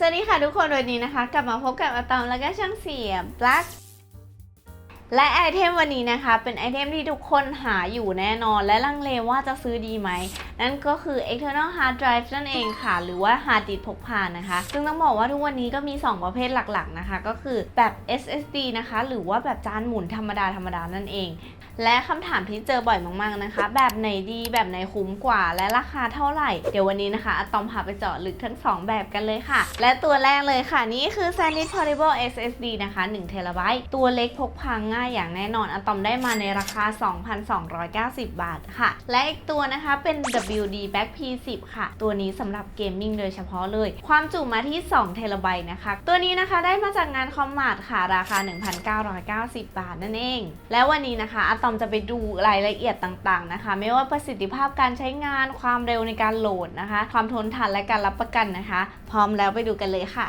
สวัสดีค่ะทุกคนวันนี้นะคะ กลับมาพบกับอะตอมแล้วก็ช่างเสียง Black และไอเทมวันนี้นะคะ เป็นไอเทมที่ทุกคนหาอยู่แน่นอน และลังเลว่าจะซื้อดีไหม นั่นก็คือ external hard drive นั่นเองค่ะ หรือว่า hard disk พกพานะคะ ซึ่งต้องบอกว่าทุกวันนี้ก็มี 2 ประเภทหลักๆนะคะ ก็คือแบบ SSD นะคะ หรือว่าแบบจานหมุนธรรมดาธรรมดานั่นเอง และคำถามที่เจอบ่อยมากๆนะคะ แบบไหนดีแบบไหนคุ้มกว่า และราคาเท่าไหร่ เดี๋ยววันนี้นะคะอะตอมพาไปเจาะลึกทั้ง 2 แบบกันเลยค่ะ และตัวแรกเลยค่ะ นี่คือ SanDisk Portable SSD นะคะ1 t b ตัวเล็กพกพาง่ายอย่างแน่นอนอะตอมได้มาในราคา 2,290 บาทค่ะ และอีกตัวนะคะเป็น WD Back P10 ค่ะ ตัวนี้สำหรับเกมมิ่งโดยเฉพาะเลย ความจุมาที่2 t b นะคะ ตัวนี้นะคะได้มาจากงานคอมมาดค่ะ ราคา 1,990 บาทนั่นเอง แล้ววันนี้นะคะอะตอมจะไปดูรายละเอียดต่างๆนะคะ ไม่ว่าประสิทธิภาพการใช้งานความเร็วในการโหลดนะคะ ความทนทานและการรับประกันนะคะ พร้อมแล้วไปดูกันเลยค่ะ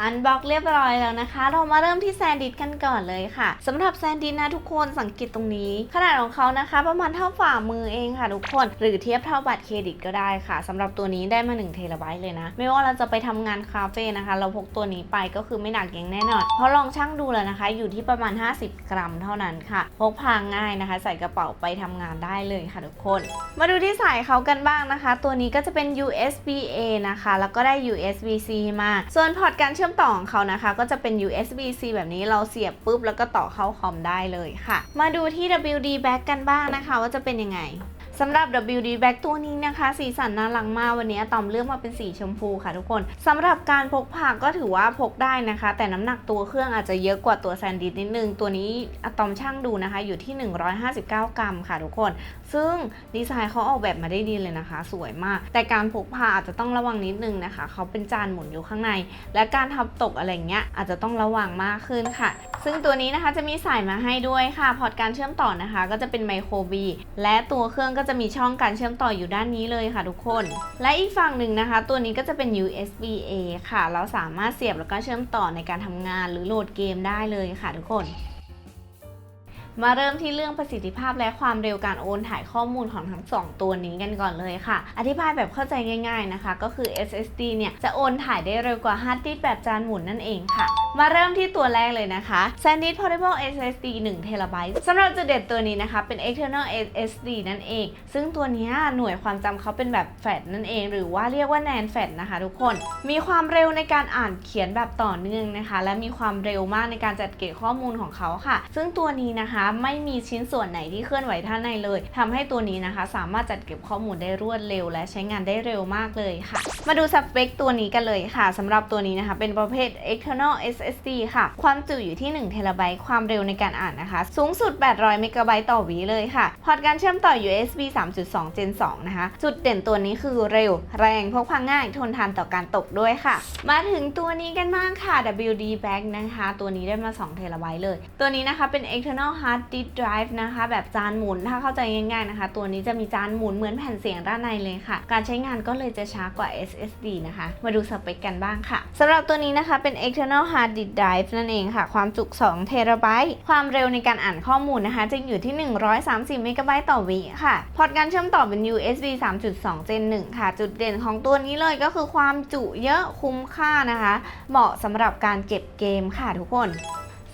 อันบล็อกเรียบร้อยแล้วนะคะ เรามาเริ่มที่แซนดิสกันก่อนเลยค่ะสำหรับแซนดิสนะทุกคนสังเกตตรงนี้ ขนาดของเขานะคะ ประมาณเท่าฝ่ามือเองค่ะทุกคน หรือเทียบเท่าบัตรเครดิตก็ได้ค่ะสำหรับตัวนี้ได้มา1เทราไบต์เลยนะ ไม่ว่าเราจะไปทำงานคาเฟ่นะคะ เราพกตัวนี้ไปก็คือไม่หนักอย่างแน่นอน เพราะลองชั่งดูแล้วนะคะ อยู่ที่ประมาณ 50 กรัมเท่านั้นค่ะ พกพาง่ายนะคะ ใส่กระเป๋าไปทำงานได้เลยค่ะทุกคน มาดูที่สายเขากันบ้างนะคะ ตัวนี้ก็จะเป็น USB A นะคะ แล้วก็ได้ USB C มา ส่วนพอร์ตการเชื่อมต่อของเขานะคะ ก็จะเป็น USB C แบบนี้เราเสียบปุ๊บแล้วก็ต่อเข้าคอมได้เลยค่ะ มาดูที่ WD back กันบ้างนะคะ ว่าจะเป็นยังไง สำหรับ WD Back ตัวนี้นะคะ สีสันน่ารักมากวันนี้อะตอมเลือกมาเป็นสีชมพูค่ะทุกคนสำหรับการพกพาก็ถือว่าพกได้นะคะ แต่น้ำหนักตัวเครื่องอาจจะเยอะกว่าตัวแซนดิสนิดนึง ตัวนี้อะตอมช่างดูนะคะ อยู่ที่ 159 กรัมค่ะทุกคน ซึ่งดีไซน์เขาออกแบบมาได้ดีเลยนะคะ สวยมาก แต่การพกพาอาจจะต้องระวังนิดนึงนะคะเขาเป็นจานหมุนอยู่ข้างใน และการทำตกอะไรเงี้ยอาจจะต้องระวังมากขึ้นค่ะ ซึ่งตัวนี้นะคะจะมีสายมาให้ด้วยค่ะ พอร์ตการเชื่อมต่อนะคะ ก็จะเป็นไมโครบีและตัวเครื่องก็จะมีช่องการเชื่อมต่ออยู่ด้านนี้เลยค่ะทุกคน และอีกฝั่งหนึ่งนะคะ ตัวนี้ก็จะเป็น USB A ค่ะ เราสามารถเสียบแล้วก็เชื่อมต่อในการทำงานหรือโหลดเกมได้เลยค่ะทุกคน มาเริ่มที่เรื่องประสิทธิภาพและความเร็วการโอนถ่ายข้อมูลของทั้ง 2 ตัวนี้กันก่อนเลยค่ะ อธิบายแบบเข้าใจง่ายๆนะคะ ก็คือ SSD เนี่ยจะโอนถ่ายได้เร็วกว่าฮาร์ดดิสก์แบบจานหมุนนั่นเองค่ะ มาเริ่มที่ตัวแรกเลยนะคะ SanDisk Portable SSD 1 t b สำหรับจุดเด่นตัวนี้นะคะ เป็น external SSD นั่นเอง ซึ่งตัวนี้หน่วยความจำเขาเป็นแบบแฟลชนั่นเอง หรือว่าเรียกว่า NAND flash นะคะทุกคน มีความเร็วในการอ่านเขียนแบบต่อเนื่องนะคะ และมีความเร็วมากในการจัดเก็บข้อมูลของเขาค่ะ ซึ่งตัวนี้นะคะไม่มีชิ้นส่วนไหนที่เคลื่อนไหวท่าในเลยทำให้ตัวนี้นะคะ สามารถจัดเก็บข้อมูลได้รวดเร็ว และใช้งานได้เร็วมากเลยค่ะ มาดูสเปคตัวนี้กันเลยค่ะสำหรับตัวนี้นะคะ เป็นประเภท external SSD ค่ะ ความจุอยู่ที่1 t b ความเร็วในการอ่านนะคะ สูงสุด 800 เมกะไบต์ต่อวิเลยค่ะ พอร์ตการเชื่อมต่อ USB 3.2 Gen 2 นะคะ จุดเด่นตัวนี้คือเร็ว แรงพกพาง่ายทนทานต่อการตกด้วยค่ะ มาถึงตัวนี้กันบ้างค่ะ WD Back นะคะ ตัวนี้ได้มา2 t b เลย ตัวนี้นะคะเป็น external hard disk drive นะคะ แบบจานหมุนถ้าเข้าใจง่ายๆนะคะ ตัวนี้จะมีจานหมุนเหมือนแผ่นเสียงด้านในเลยค่ะ การใช้งานก็เลยจะช้ากว่า SSD นะคะ มาดูสเปคกันบ้างค่ะสำหรับตัวนี้นะคะเป็น external hard disk drive นั่นเองค่ะ ความจุ2 t b ความเร็วในการอ่านข้อมูลนะคะ จะอยู่ที่ 130 เมกะไบต์ต่อวิค่ะ พอร์ตการเชื่อมต่อเป็น USB 3.2 Gen 1 ค่ะ จุดเด่นของตัวนี้เลยก็คือความจุเยอะคุ้มค่านะคะ เหมาะสำหรับการเก็บเกมค่ะทุกคน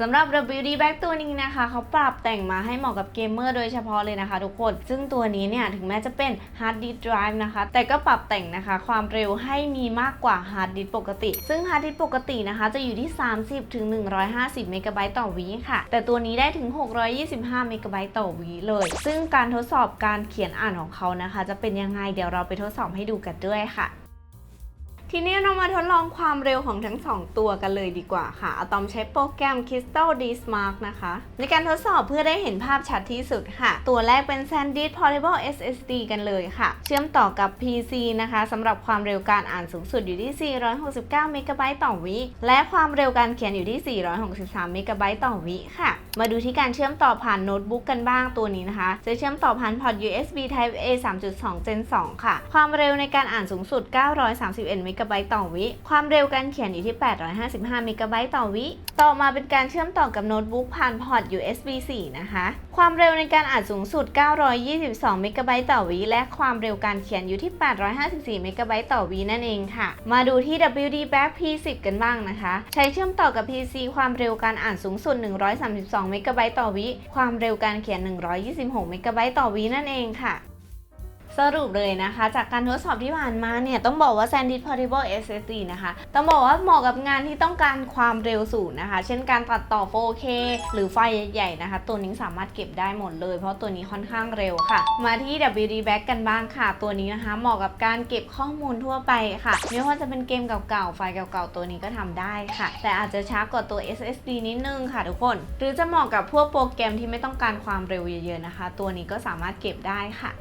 สำหรับ WD Back ตัวนี้นะคะเขาปรับแต่งมาให้เหมาะกับเกมเมอร์โดยเฉพาะเลยนะคะทุกคน ซึ่งตัวนี้เนี่ยถึงแม้จะเป็น Hard Disk Drive นะคะ แต่ก็ปรับแต่งนะคะ ความเร็วให้มีมากกว่า Hard Disk ปกติ ซึ่ง Hard Disk ปกตินะคะ จะอยู่ที่ 30ถึง150 เมกะไบต์ต่อวิค่ะ แต่ตัวนี้ได้ถึง 625 เมกะไบต์ต่อวิเลย ซึ่งการทดสอบการเขียนอ่านของเขานะคะ จะเป็นยังไงเดี๋ยวเราไปทดสอบให้ดูกันด้วยค่ะ ทีนี้เรามาทดลองความเร็วของทั้ง 2 ตัวกันเลยดีกว่าค่ะอะตอมใช้โปรแกรม Crystal D Smart นะคะ ในการทดสอบเพื่อได้เห็นภาพชัดที่สุดค่ะ ตัวแรกเป็น SanDisk Portable SSD กันเลยค่ะ เชื่อมต่อกับ PC นะคะสำหรับความเร็วการอ่านสูงสุดอยู่ที่ 469 เมกะไบต์ต่อวิและความเร็วการเขียนอยู่ที่ 463 เมกะไบต์ต่อวิค่ะ มาดูที่การเชื่อมต่อผ่านโน้ตบุ๊กกันบ้างตัวนี้นะคะ จะเชื่อมต่อผ่านพอร์ต USB Type A 3.2 Gen 2 ค่ะ ความเร็วในการอ่านสูงสุด 931 เมกะไบต์ต่อวิ ความเร็วการเขียนอยู่ที่ 855 เมกะไบต์ต่อวิ ต่อมาเป็นการเชื่อมต่อกับโน้ตบุ๊กผ่านพอร์ต USB 4 นะคะ ความเร็วในการอ่านสูงสุด 922 เมกะไบต์ต่อวิ และความเร็วการเขียนอยู่ที่ 854 เมกะไบต์ต่อวินั่นเองค่ะ มาดูที่ WD Back P10 กันบ้างนะคะ ใช้เชื่อมต่อกับ PC ความเร็วการอ่านสูงสุด 132เมกะไบต์ต่อวิ ความเร็วการเขียน 126 เมกะไบต์ต่อวินั่นเองค่ะ สรุปเลยนะคะ จากการทดสอบที่ผ่านมาเนี่ย ต้องบอกว่า SanDisk Portable SSD นะคะ ต้องบอกว่าเหมาะกับงานที่ต้องการความเร็วสูงนะคะ เช่นการตัดต่อ 4K หรือไฟล์ใหญ่ๆนะคะ ตัวนี้สามารถเก็บได้หมดเลย เพราะตัวนี้ค่อนข้างเร็วค่ะ มาที่ WD Back กันบ้างค่ะ ตัวนี้นะคะเหมาะกับการเก็บข้อมูลทั่วไปค่ะ ไม่ว่าจะเป็นเกมเก่าๆ ไฟล์เก่าๆ ตัวนี้ก็ทำได้ค่ะ แต่อาจจะช้ากว่าตัว SSD นิดนึงค่ะทุกคน หรือจะเหมาะกับพวกโปรแกรมที่ไม่ต้องการความเร็วเยอะๆนะคะ ตัวนี้ก็สามารถเก็บได้ค่ะ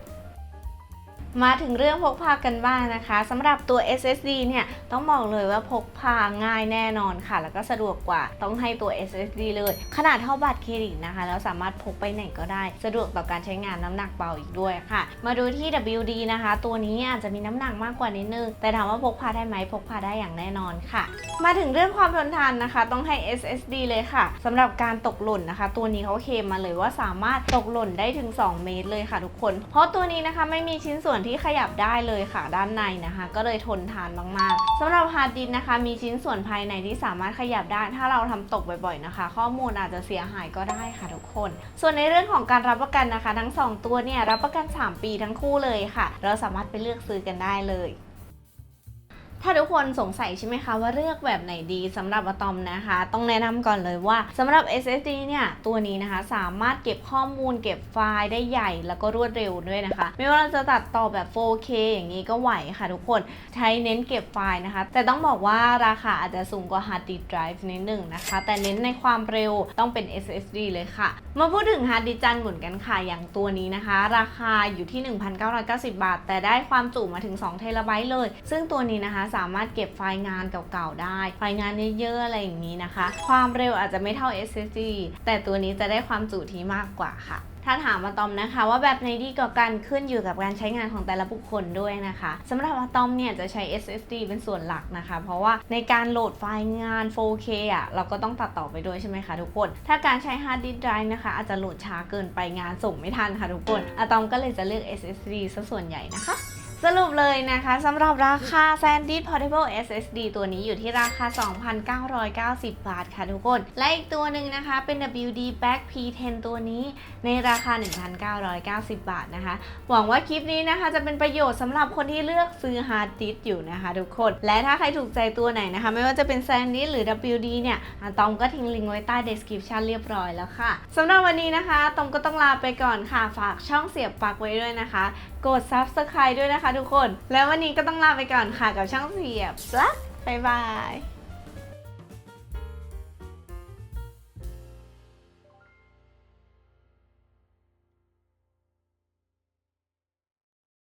มาถึงเรื่องพกพากันบ้างนะคะสำหรับตัว SSD เนี่ยต้องบอกเลยว่าพกพาง่ายแน่นอนค่ะ แล้วก็สะดวกกว่าต้องให้ตัว SSD เลย ขนาดเท่าบัตรเครดิตนะคะ แล้วสามารถพกไปไหนก็ได้ สะดวกต่อการใช้งานน้ำหนักเบาอีกด้วยค่ะ มาดูที่ WD นะคะ ตัวนี้อาจจะมีน้ำหนักมากกว่านิดนึง แต่ถามว่าพกพาได้ไหมพกพาได้อย่างแน่นอนค่ะ มาถึงเรื่องความทนทานนะคะ ต้องให้ SSD เลยค่ะสำหรับการตกหล่นนะคะ ตัวนี้เขาเคลมมาเลยว่าสามารถตกหล่นได้ถึง 2 เมตรเลยค่ะทุกคน เพราะตัวนี้นะคะไม่มีชิ้นส่วนที่ขยับได้เลยค่ะด้านในนะคะ ก็เลยทนทานมากๆสำหรับฮาร์ดดิสนะคะ มีชิ้นส่วนภายในที่สามารถขยับได้ ถ้าเราทำตกบ่อยๆนะคะ ข้อมูลอาจจะเสียหายก็ได้ค่ะทุกคน ส่วนในเรื่องของการรับประกันนะคะ ทั้ง 2 ตัวเนี่ยรับประกัน 3 ปีทั้งคู่เลยค่ะ เราสามารถไปเลือกซื้อกันได้เลย ถ้าทุกคนสงสัยใช่ไหมคะว่าเลือกแบบไหนดีสำหรับอะตอมนะคะ ต้องแนะนำก่อนเลยว่าสำหรับ SSD เนี่ยตัวนี้นะคะสามารถเก็บข้อมูลเก็บไฟล์ได้ใหญ่แล้วก็รวดเร็วด้วยนะคะ ไม่ว่าเราจะตัดต่อแบบ 4K อย่างนี้ก็ไหวค่ะทุกคนใช้เน้นเก็บไฟล์นะคะ แต่ต้องบอกว่าราคาอาจจะสูงกว่า Hard Disk Drive นิดหนึ่งนะคะ แต่เน้นในความเร็วต้องเป็น SSD เลยค่ะ มาพูดถึง Hard Disk จานหมุนกันค่ะอย่างตัวนี้นะคะ ราคาอยู่ที่ 1,990 บาท แต่ได้ความจุมาถึง2เทราไบต์เลย ซึ่งตัวนี้นะคะสามารถเก็บไฟล์งานเก่าๆได้ ไฟล์งานเยอะๆอะไรอย่างนี้นะคะ ความเร็วอาจจะไม่เท่า SSD แต่ตัวนี้จะได้ความจุที่มากกว่าค่ะถ้าถามอะตอมนะคะว่าแบบไหนดีกว่ากันขึ้นอยู่กับการใช้งานของแต่ละบุคคลด้วยนะคะสำหรับอะตอมเนี่ยจะใช้ SSD เป็นส่วนหลักนะคะ เพราะว่าในการโหลดไฟล์งาน 4K อะเราก็ต้องตัดต่อไปด้วยใช่ไหมคะทุกคน ถ้าการใช้ Hard Disk Drive นะคะอาจจะโหลดช้าเกินไปงานส่งไม่ทันค่ะทุกคนอะตอมก็เลยจะเลือก SSD ซะส่วนใหญ่นะคะ สรุปเลยนะคะสำหรับราคา SanDisk Portable SSD ตัวนี้อยู่ที่ราคา 2,990 บาทค่ะทุกคน และอีกตัวหนึ่งนะคะเป็น WD Back P10 ตัวนี้ในราคา 1,990 บาทนะคะ หวังว่าคลิปนี้นะคะจะเป็นประโยชน์สำหรับคนที่เลือกซื้อฮาร์ดดิสก์อยู่นะคะทุกคน และถ้าใครถูกใจตัวไหนนะคะ ไม่ว่าจะเป็น SanDisk หรือ WD เนี่ยตอมก็ทิ้งลิงก์ไว้ใต้ description เรียบร้อยแล้วค่ะสำหรับวันนี้นะคะอะตอมก็ต้องลาไปก่อนค่ะฝากช่องเสียบปลั๊กไว้ด้วยนะคะกด subscribe ด้วยนะคะทุกคน แล้ววันนี้ก็ต้องลาไปก่อนค่ะกับช่างเสียบลักบายบาย